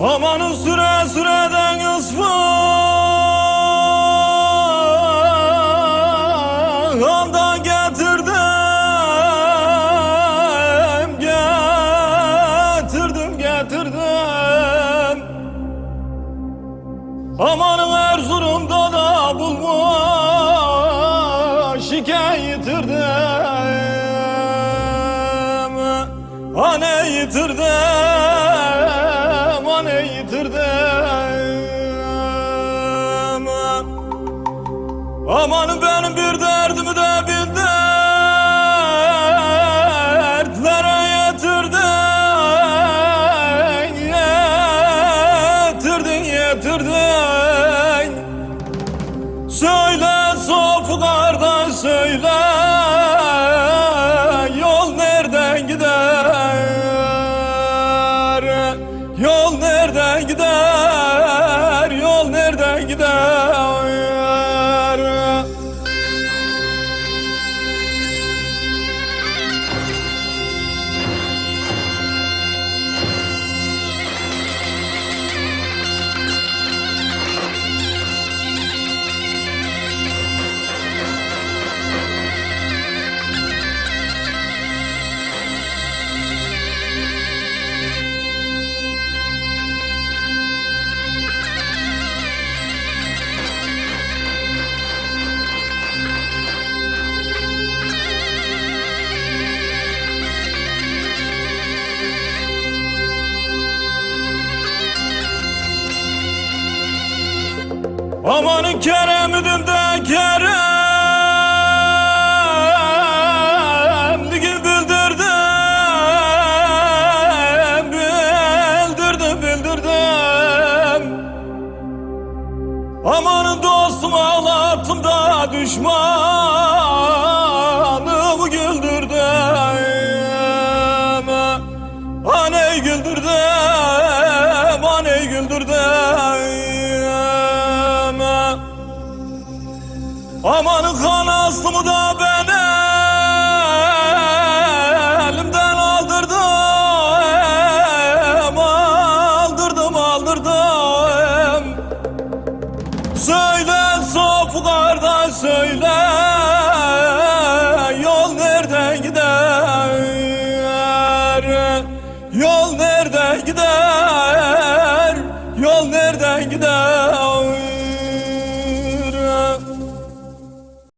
Amanın süre süreden ısfağından getirdim Getirdim getirdim. Amanın Erzurum'da da bulma şikayet yitirdim. Anne yitirdim Anne yitirdim Aman benim bir derdimi de bir dertlere yetirdin Yetirdin yetirdin. Söyle sofu kardeş söyle gider Amanın Kerem'idim de Kerem bildirdim Bildirdim bildirdim. Amanın dostum ağlattım da düşmanımı Amanın kan aslımı da ben elimden aldırdım Aldırdım, aldırdım. Söyle sofu kardeş söyle Yol nereden gider? Yol nereden gider? Yol nereden gider